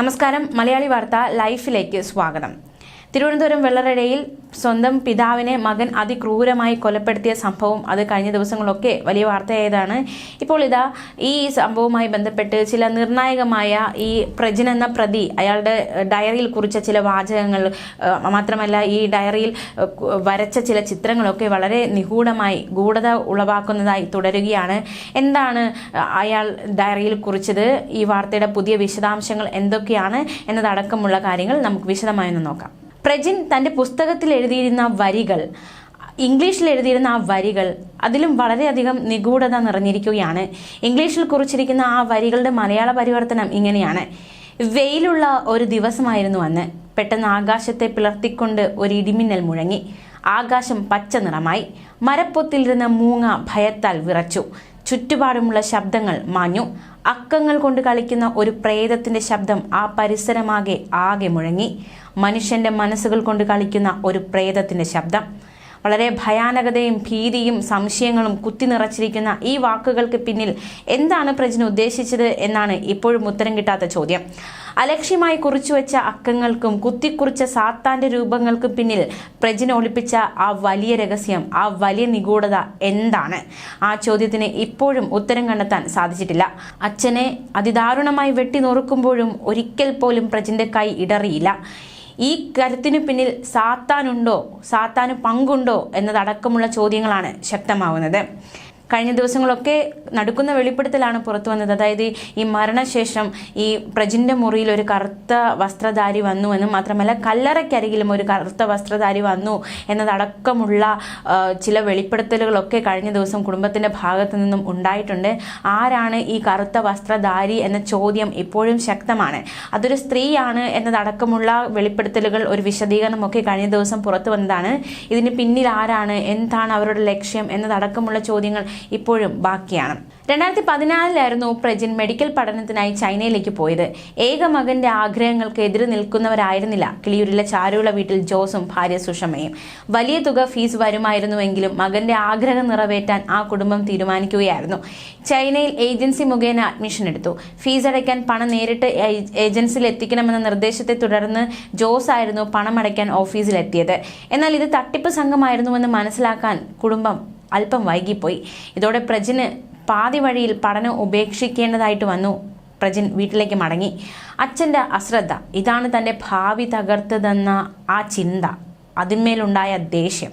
നമസ്കാരം. മലയാളി വാർത്ത ലൈഫിലേക്ക് സ്വാഗതം. തിരുവനന്തപുരം വെള്ളറടയിൽ സ്വന്തം പിതാവിനെ മകൻ അതിക്രൂരമായി കൊലപ്പെടുത്തിയ സംഭവം അത് കഴിഞ്ഞ ദിവസങ്ങളൊക്കെ വലിയ വാർത്തയായതാണ്. ഇപ്പോൾ ഇതാ ഈ സംഭവവുമായി ബന്ധപ്പെട്ട് ചില നിർണായകമായ ഈ പ്രജൻ എന്ന പ്രതി അയാളുടെ ഡയറിയിൽ കുറിച്ച ചില വാചകങ്ങൾ മാത്രമല്ല ഈ ഡയറിയിൽ വരച്ച ചില ചിത്രങ്ങളൊക്കെ വളരെ നിഗൂഢമായി ഗൂഢത ഉളവാക്കുന്നതായി തുടരുകയാണ്. എന്താണ് അയാൾ ഡയറിയിൽ കുറിച്ചത്? ഈ വാർത്തയുടെ പുതിയ വിശദാംശങ്ങൾ എന്തൊക്കെയാണ് എന്നതടക്കമുള്ള കാര്യങ്ങൾ നമുക്ക് വിശദമായി ഒന്ന് നോക്കാം. പ്രജിൻ തന്റെ പുസ്തകത്തിൽ എഴുതിയിരുന്ന വരികൾ ഇംഗ്ലീഷിൽ എഴുതിയിരുന്ന ആ വരികൾ അതിലും വളരെയധികം നിഗൂഢത നിറഞ്ഞിരിക്കുകയാണ്. ഇംഗ്ലീഷിൽ കുറിച്ചിരിക്കുന്ന ആ വരികളുടെ മലയാള പരിവർത്തനം ഇങ്ങനെയാണ്. വെയിലുള്ള ഒരു ദിവസമായിരുന്നു അന്ന്. പെട്ടെന്ന് ആകാശത്തെ പിളർത്തിക്കൊണ്ട് ഒരു ഇടിമിന്നൽ മുഴങ്ങി. ആകാശം പച്ച നിറമായി മരപ്പൊത്തിലിരുന്ന മൂങ്ങ ഭയത്താൽ വിറച്ചു. ചുറ്റുപാടുമുള്ള ശബ്ദങ്ങൾ മാഞ്ഞു. അക്കങ്ങൾ കൊണ്ട് കളിക്കുന്ന ഒരു പ്രേതത്തിന്റെ ശബ്ദം ആ പരിസരമാകെ ആകെ മുഴങ്ങി. മനുഷ്യന്റെ മനസ്സുകൾ കൊണ്ട് കളിക്കുന്ന ഒരു പ്രേതത്തിന്റെ ശബ്ദം. വളരെ ഭയാനകതയും ഭീതിയും സംശയങ്ങളും കുത്തി നിറച്ചിരിക്കുന്ന ഈ വാക്കുകൾക്ക് പിന്നിൽ എന്താണ് പ്രജന ഉദ്ദേശിച്ചത് എന്നാണ് ഇപ്പോഴും ഉത്തരം കിട്ടാത്ത ചോദ്യം. അലക്ഷ്യമായി കുറിച്ചുവെച്ച അക്കങ്ങൾക്കും കുത്തിക്കുറിച്ച സാത്താന്റെ രൂപങ്ങൾക്കും പിന്നിൽ പ്രജന ഒളിപ്പിച്ച ആ വലിയ രഹസ്യം ആ വലിയ നിഗൂഢത എന്താണ്? ആ ചോദ്യത്തിന് ഇപ്പോഴും ഉത്തരം കണ്ടെത്താൻ സാധിച്ചിട്ടില്ല. അച്ഛനെ അതിദാരുണമായി വെട്ടി നുറുക്കുമ്പോഴും ഒരിക്കൽ പോലും പ്രജിന്റെ കൈ ഇടറിയില്ല. ഈ കരുത്തിനു പിന്നിൽ സാത്താനുണ്ടോ സാത്താന് പങ്കുണ്ടോ എന്നതടക്കമുള്ള ചോദ്യങ്ങളാണ് ശക്തമാവുന്നത്. കഴിഞ്ഞ ദിവസങ്ങളൊക്കെ നടക്കുന്ന വെളിപ്പെടുത്തലാണ് പുറത്തു വന്നത്. അതായത് ഈ മരണശേഷം ഈ പ്രജിന്റെ മുറിയിൽ ഒരു കറുത്ത വസ്ത്രധാരി വന്നു എന്നും മാത്രമല്ല കല്ലറയ്ക്കരികിലും ഒരു കറുത്ത വസ്ത്രധാരി വന്നു എന്നതടക്കമുള്ള ചില വെളിപ്പെടുത്തലുകളൊക്കെ കഴിഞ്ഞ ദിവസം കുടുംബത്തിന്റെ ഭാഗത്തു നിന്നും ഉണ്ടായിട്ടുണ്ട്. ആരാണ് ഈ കറുത്ത വസ്ത്രധാരി എന്ന ചോദ്യം ഇപ്പോഴും ശക്തമാണ്. അതൊരു സ്ത്രീയാണ് എന്നതടക്കമുള്ള വെളിപ്പെടുത്തലുകൾ ഒരു വിശദീകരണമൊക്കെ കഴിഞ്ഞ ദിവസം പുറത്തു വന്നതാണ്. ഇതിന് പിന്നിൽ ആരാണ്? എന്താണ് അവരുടെ ലക്ഷ്യം? എന്നതടക്കമുള്ള ചോദ്യങ്ങൾ ഇപ്പോഴും ബാക്കിയാണ്. രണ്ടായിരത്തി പതിനാലിലായിരുന്നു പ്രജിൻ മെഡിക്കൽ പഠനത്തിനായി ചൈനയിലേക്ക് പോയത്. ഏക മകന്റെ ആഗ്രഹങ്ങൾക്ക് എതിര് നിൽക്കുന്നവരായിരുന്നില്ല. കിളിയൂരിലെ ചാരുള്ള വീട്ടിൽ ജോസും ഭാര്യ സുഷമയും. വലിയ തുക ഫീസ് വരുമായിരുന്നുവെങ്കിലും മകന്റെ ആഗ്രഹം നിറവേറ്റാൻ ആ കുടുംബം തീരുമാനിക്കുകയായിരുന്നു. ചൈനയിൽ ഏജൻസി മുഖേന അഡ്മിഷൻ എടുത്തു. ഫീസ് അടയ്ക്കാൻ പണം നേരിട്ട് ഏജൻസിയിൽ എത്തിക്കണമെന്ന നിർദ്ദേശത്തെ തുടർന്ന് ജോസ് ആയിരുന്നു പണം അടയ്ക്കാൻ ഓഫീസിലെത്തിയത്. എന്നാൽ ഇത് തട്ടിപ്പ് സംഘമായിരുന്നുവെന്ന് മനസ്സിലാക്കാൻ കുടുംബം അല്പം വൈകിപ്പോയി. ഇതോടെ പ്രജിന് പാതി വഴിയിൽ പഠനം ഉപേക്ഷിക്കേണ്ടതായിട്ട് വന്നു. പ്രജിൻ വീട്ടിലേക്ക് മടങ്ങി. അച്ഛന്റെ അശ്രദ്ധ. ഇതാണ് തന്റെ ഭാവി തകർത്തതെന്ന ആ ചിന്ത. അതിന്മേലുണ്ടായ ദേഷ്യം.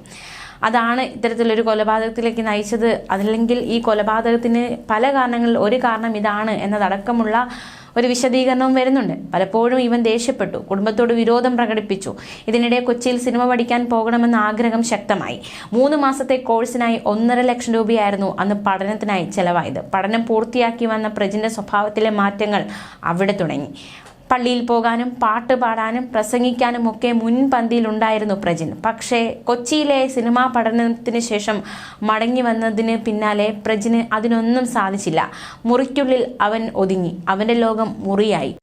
അതാണ് ഇത്തരത്തിലൊരു കൊലപാതകത്തിലേക്ക് നയിച്ചത്. അതല്ലെങ്കിൽ ഈ കൊലപാതകത്തിന് പല കാരണങ്ങളിൽ ഒരു കാരണം ഇതാണ് എന്നതടക്കമുള്ള ഒരു വിശദീകരണവും വരുന്നുണ്ട്. പലപ്പോഴും ഇവൻ ദേഷ്യപ്പെട്ടു. കുടുംബത്തോട് വിരോധം പ്രകടിപ്പിച്ചു. ഇതിനിടെ കൊച്ചിയിൽ സിനിമ പഠിക്കാൻ പോകണമെന്ന ആഗ്രഹം ശക്തമായി. മൂന്ന് മാസത്തെ കോഴ്സിനായി ഒന്നര ലക്ഷം രൂപയായിരുന്നു അന്ന് പഠനത്തിനായി ചെലവായത്. പഠനം പൂർത്തിയാക്കി വന്ന പ്രജിന്റെ സ്വഭാവത്തിലെ മാറ്റങ്ങൾ അവിടെ തുടങ്ങി. പള്ളിയിൽ പോകാനും പാട്ട് പാടാനും പ്രസംഗിക്കാനും ഒക്കെ മുൻപന്തിയിലുണ്ടായിരുന്നു പ്രജിൻ. പക്ഷേ കൊച്ചിയിലെ സിനിമാ പഠനത്തിന് ശേഷം മടങ്ങി വന്നതിന് പിന്നാലെ പ്രജിന് അതിനൊന്നും സാധിച്ചില്ല. മുറിക്കുള്ളിൽ അവൻ ഒതുങ്ങി. അവന്റെ ലോകം മുറിയായി.